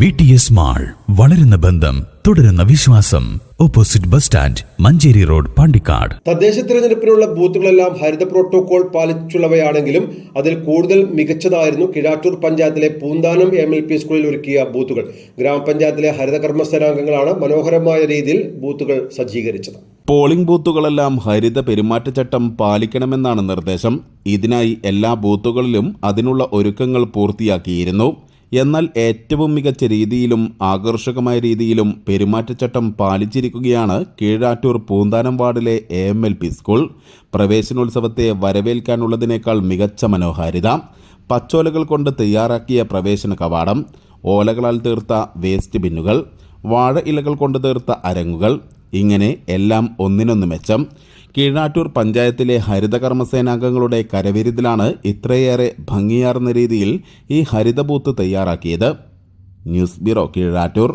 V T S mall വളരുന്ന ബന്ധം തുടരുന്ന വിശ്വാസം. Opposite bus stand Manjeri road Pandikkad. തദ്ദേശ തിരഞ്ഞെടുപ്പിനുള്ള ബൂത്തുകളെല്ലാം ഹരിത പ്രോട്ടോകോൾ പാലിച്ചുള്ളവയാണെങ്കിലും അതിൽ കൂടുതൽ മികച്ചതായിരുന്നു കിഴാറ്റൂർ പഞ്ചായത്തിലെ പൂന്താനം എം എൽ പി സ്കൂളിൽ ഒരുക്കിയ ബൂത്തുകൾ. ഗ്രാമപഞ്ചായത്തിലെ ഹരിത കർമ്മസേനാംഗങ്ങളാണ് മനോഹരമായ രീതിയിൽ ബൂത്തുകൾ സജ്ജീകരിച്ചത്. പോളിംഗ് ബൂത്തുകളെല്ലാം ഹരിത പെരുമാറ്റച്ചട്ടം പാലിക്കണമെന്നാണ് നിർദ്ദേശം. ഇതിനായി എല്ലാ ബൂത്തുകളിലും അതിനുള്ള ഒരുക്കങ്ങൾ പൂർത്തിയാക്കിയിരുന്നു. എന്നാൽ ഏറ്റവും മികച്ച രീതിയിലും ആകർഷകമായ രീതിയിലും പെരുമാറ്റച്ചട്ടം പാലിച്ചിരിക്കുകയാണ് കീഴാറ്റൂർ പൂന്താനം വാർഡിലെ A M L P school. പ്രവേശനോത്സവത്തെ വരവേൽക്കാനുള്ളതിനേക്കാൾ മികച്ച മനോഹാരിത. പച്ചോലകൾ കൊണ്ട് തയ്യാറാക്കിയ പ്രവേശന കവാടം. ഓലകളാൽ തീർത്ത വേസ്റ്റ് ബിന്നുകൾ. വാഴ ഇലകൾ കൊണ്ട് തീർത്ത അരങ്ങുകൾ. ഇങ്ങനെ എല്ലാം ഒന്നിനൊന്ന് മെച്ചം. കീഴാറ്റൂർ പഞ്ചായത്തിലെ ഹരിതകർമ്മസേനാംഗങ്ങളുടെ കരവിരുതിലാണ് ഇത്രയേറെ ഭംഗിയാർന്ന രീതിയിൽ ഈ ഹരിതബൂത്ത് തയ്യാറാക്കിയത്. News bureau Keezhattoor